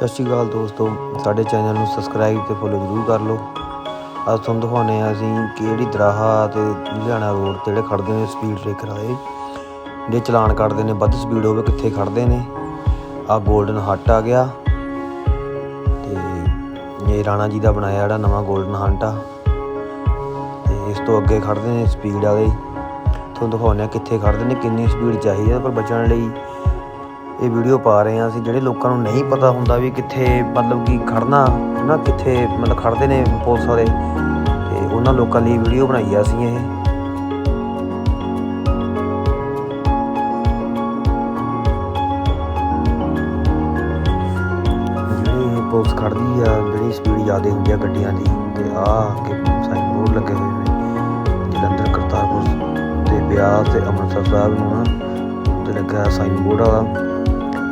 ਸਤਿ ਸ਼੍ਰੀ ਅਕਾਲ ਦੋਸਤੋ, ਸਾਡੇ ਚੈਨਲ ਨੂੰ ਸਬਸਕ੍ਰਾਈਬ ਤੇ ਫੋਲੋ ਜ਼ਰੂਰ ਕਰ ਲਓ। ਅੱਜ ਤੁਹਾਨੂੰ ਦਿਖਾਉਂਦੇ ਆ ਅਸੀਂ ਕਿਹੜੀ ਦਰਾਹਾ ਤੇ ਲੁਧਿਆਣਾ ਰੋਡ ਤੇ ਜਿਹੜੇ ਖੜਦੇ ਨੇ ਸਪੀਡ ਬ੍ਰੇਕਰ ਵਾਲੇ। ਜਿਹੜੇ ਚਲਾਨ ਕੱਟਦੇ ਨੇ, ਵੱਧ ਸਪੀਡ ਹੋਵੇ, ਕਿੱਥੇ ਖੜਦੇ ਨੇ। ਆ 골ਡਨ ਹੱਟ ਆ ਗਿਆ। ਤੇ ਇਹ ਰਾਣਾ ਜੀ ਦਾ ਬਣਾਇਆ ਜਿਹੜਾ ਨਵਾਂ 골ਡਨ ਹੰਟ ਆ। ਤੇ ਇਸ ਤੋਂ ਅੱਗੇ ਖੜਦੇ ਨੇ ਸਪੀਡ ਵਾਲੇ। ਤੁਹਾਨੂੰ ਦਿਖਾਉਂਦੇ ਆ ਕਿੱਥੇ ਖੜਦੇ ਨੇ, ਕਿੰਨੀ ਸਪੀਡ ਚਾਹੀਦੀ ਹੈ ਪਰ ਬਚਣ ਲਈ। ਇਹ ਵੀਡੀਓ ਪਾ ਰਹੇ ਹਾਂ ਅਸੀਂ, ਜਿਹੜੇ ਲੋਕਾਂ ਨੂੰ ਨਹੀਂ ਪਤਾ ਹੁੰਦਾ ਵੀ ਕਿੱਥੇ ਮਤਲਬ ਕਿ ਖੜਨਾ ਨਾ, ਕਿੱਥੇ ਮਤਲਬ ਖੜਦੇ ਨੇ ਪੁਲਿਸ ਵਾਲੇ। ਤੇ ਉਹਨਾਂ ਲੋਕਾਂ ਲਈ ਵੀਡੀਓ ਬਣਾਈ ਆ ਅਸੀਂ ਇਹ। ਜਿਹੜੀ ਪੁਲਿਸ ਖੜਦੀ ਆ, ਜਿਹੜੀ ਸਪੀਡ ਜ਼ਿਆਦਾ ਹੁੰਦੀ ਆ ਗੱਡੀਆਂ ਦੀ, ਤੇ ਆ ਕਿ ਸਾਈਨ ਬੋਰਡ ਲੱਗੇ ਹੋਏ ਨੇ। ਜਲੰਧਰ, ਕਰਤਾਰਪੁਰ ਤੇ ਬਿਆਸ ਤੇ ਅੰਮ੍ਰਿਤਸਰ ਸਾਹਿਬ ਨੂੰ ਨਾ ਤੇ ਲੱਗਾ ਸਾਈਨ ਬੋਰਡ ਵਾਲਾ।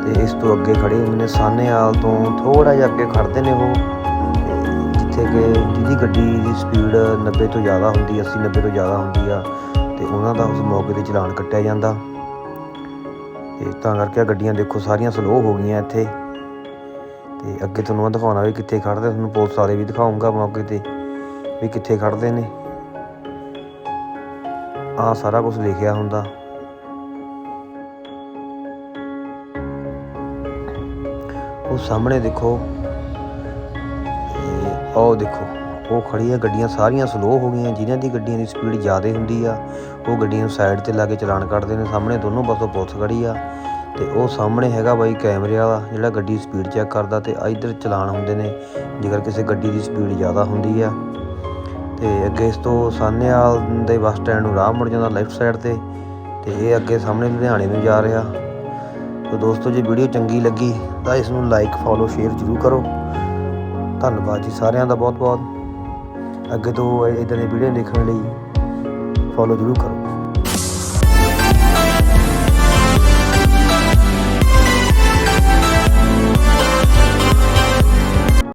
ਤੇ ਇਸ ਤੋਂ ਅੱਗੇ ਖੜੇ ਹੁੰਦੇ ਨੇ ਸਾਹਨੇਵਾਲ ਤੋਂ ਥੋੜਾ ਜਿਹਾ ਅੱਗੇ ਖੜਦੇ ਨੇ ਉਹ। ਜਿੱਥੇ ਕਿ ਜਿਹਦੀ ਗੱਡੀ ਦੀ ਸਪੀਡ 90 ਤੋਂ ਜ਼ਿਆਦਾ ਹੁੰਦੀ 80 90 ਤੋਂ ਜ਼ਿਆਦਾ ਹੁੰਦੀ ਆ, ਤੇ ਉਹਨਾਂ ਦਾ ਉਸ ਮੌਕੇ ਤੇ ਚਲਾਨ ਕੱਟਿਆ ਜਾਂਦਾ। ਤੇ ਤਾਂ ਕਰਕੇ ਗੱਡੀਆਂ ਦੇਖੋ ਸਾਰੀਆਂ ਸਲੋ ਹੋ ਗਈਆਂ ਇੱਥੇ। ਤੇ ਅੱਗੇ ਤੁਹਾਨੂੰ ਮੈਂ ਦਿਖਾਉਣਾ ਵੀ ਕਿੱਥੇ ਖੜਦੇ ਤੁਹਾਨੂੰ ਪੁਲਿਸ ਵਾਲੇ ਵੀ ਦਿਖਾਉਂਗਾ ਮੌਕੇ ਤੇ ਵੀ ਕਿੱਥੇ ਖੜਦੇ ਨੇ। ਆਹ ਸਾਰਾ ਕੁਝ ਲਿਖਿਆ ਹੁੰਦਾ। ਉਹ ਸਾਹਮਣੇ ਦੇਖੋ। ਤੇ ਉਹ ਦੇਖੋ, ਉਹ ਖੜੀ ਗੱਡੀਆਂ ਸਾਰੀਆਂ ਸਲੋ ਹੋ ਗਈਆਂ ਜਿਨ੍ਹਾਂ ਦੀ ਗੱਡੀਆਂ ਦੀ ਸਪੀਡ ਜ਼ਿਆਦਾ ਹੁੰਦੀ ਆ, ਉਹ ਗੱਡੀਆਂ ਨੂੰ ਸਾਈਡ ਤੇ ਲਾ ਕੇ ਚਲਾਨ ਕੱਟਦੇ ਨੇ, ਸਾਹਮਣੇ ਦੋਨੋਂ ਪਾਸੋਂ ਪੁਲਿਸ ਖੜੀ ਆ, ਤੇ ਉਹ ਸਾਹਮਣੇ ਹੈਗਾ ਬਾਈ ਕੈਮਰੇ ਵਾਲਾ, ਜਿਹੜਾ ਗੱਡੀ ਸਪੀਡ ਚੈੱਕ ਕਰਦਾ ਤੇ ਇਧਰ ਚਲਾਨ ਹੁੰਦੇ ਨੇ, ਜੇਕਰ ਕਿਸੇ ਗੱਡੀ ਦੀ ਸਪੀਡ ਜ਼ਿਆਦਾ ਹੁੰਦੀ ਆ। ਤੇ ਅੱਗੇ ਇਸ ਤੋਂ ਸਾਹਨੇਵਾਲ ਦੇ ਬੱਸ ਸਟੈਂਡ ਨੂੰ ਰਾਹ ਮੁੜ ਜਾਂਦਾ ਲੈਫਟ ਸਾਈਡ ਤੇ ਤੇ ਇਹ ਅੱਗੇ ਸਾਹਮਣੇ ਲੁਧਿਆਣੇ ਨੂੰ ਜਾ ਰਿਹਾ। ਤੋ ਦੋਸਤੋ, ਜੇ ਵੀਡੀਓ ਚੰਗੀ ਲੱਗੀ ਤਾਂ ਇਸ ਨੂੰ ਲਾਈਕ ਫੋਲੋ ਸ਼ੇਅਰ ਜ਼ਰੂਰ ਕਰੋ। ਧੰਨਵਾਦ ਜੀ ਸਾਰਿਆਂ ਦਾ ਬਹੁਤ ਬਹੁਤ ਅੱਗੇ ਤੋਂ ਇਦਾਂ ਦੀ ਵੀਡੀਓ ਦੇਖਣ ਲਈ ਫੋਲੋ ਜ਼ਰੂਰ ਕਰੋ।